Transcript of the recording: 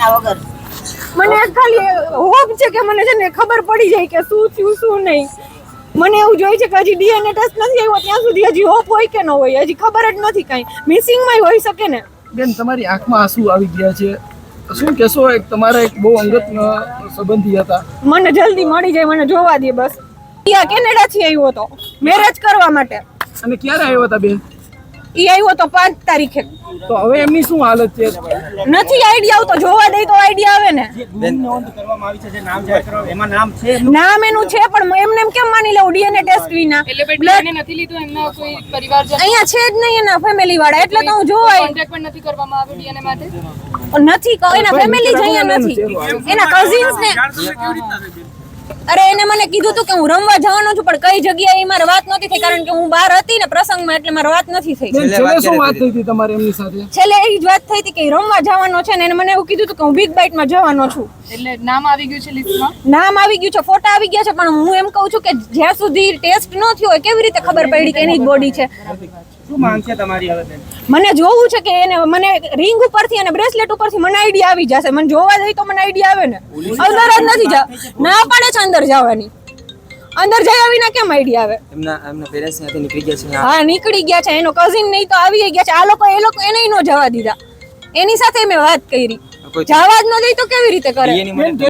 એના વગર. મને ખાલી હોપ છે કે મને છે ને ખબર પડી જાય કે શું થયું શું નહીં. મને એવું જોઈએ છે કે હજી ડીએનએ ટેસ્ટ નથી આવ્યો ત્યાં સુધી હજી હોપ હોય કે ન હોય હજી ખબર જ નથી કાંઈ. મિસિંગમાં હોઈ શકે ને. બેન તમારી આંખમાં આંસુ આવી ગયા છે. શું કહેશો એક તમારા એક બહુ અંગત સંબંધી હતા. મને જલ્દી મળી જાય મને જોવા દે બસ. ત્યાં કેનેડાથી આવ્યો હતો મેરેજ કરવા માટે. અને ક્યારે આવ્યો હતા બેન? ઈ આવ્યો તો પાંચ તારીખે. તો હવે એમની શું હાલત છે? નથી આઈડિયા આવતો જોવા દે તો આઈડિયા આવે ને. નોંધ કરવામાં આવી છે જે નામ જાહેર કરવામાં એમાં નામ છે? નામ એનું છે પણ એમને કેમ માની લઉં? ડીએનએ ટેસ્ટ વિના. એટલે નથી લીધું એમના કોઈ પરિવારજન? અહીંયા છે જ નહીં એના ફેમિલી વાળા એટલે તો હું જોવા કોન્ટેક્ટ પણ નથી કરવામાં આવ્યો ડીએનએ માટે? નથી કહો એના ફેમિલી જ અહીંયા નથી. એના કઝિન્સ ને અરે એને મને કીધું તું કે હું રમવા જવાનો છું પણ કઈ જગ્યાએ મારે વાત નથી થઈ કારણ કે હું બહાર હતી ને પ્રસંગમાં એટલે મારે વાત નથી થઈ. છેલ્લે શું વાત થઈ હતી તમારે એમની સાથે? છેલ્લે એ જ વાત થઈ હતી કે રમવા જવાનો છે ને એને મને એવું કીધું હતું કે હું બિગ બાઇટમાં જવાનો છું. એટલે નામ આવી ગયું છે લિસ્ટમાં નામ આવી ગયું છે ફોટા આવી ગયા છે પણ હું એમ કહું છું કે જ્યાં સુધી ટેસ્ટ ન થયો હોય કેવી રીતે ખબર પડી કે એની જ બોડી છે? શું માંગ છે તમારી હવે મને જોવું છે કે એને મને રિંગ ઉપરથી અને બ્રેસલેટ ઉપરથી મને આઈડિયા આવી જશે. મને જોવા જઈ તો મને આઈડિયા આવે ને. અંદર જ નથી જા ના પાડે છે અંદર જવાની? અંદર જયા વિના કેમ આઈડિયા આવે? એમના એમના પેરેન્ટ્સ ત્યાંથી નીકળી ગયા છે હા નીકળી ગયા છે. એનો કઝિન નહીં તો આવી ગયા છે. આ લોકો એ લોકો એને નો જવા દીધા. એની સાથે મેં વાત કરી. જવા જ ન દઈ તો કેવી રીતે કરે?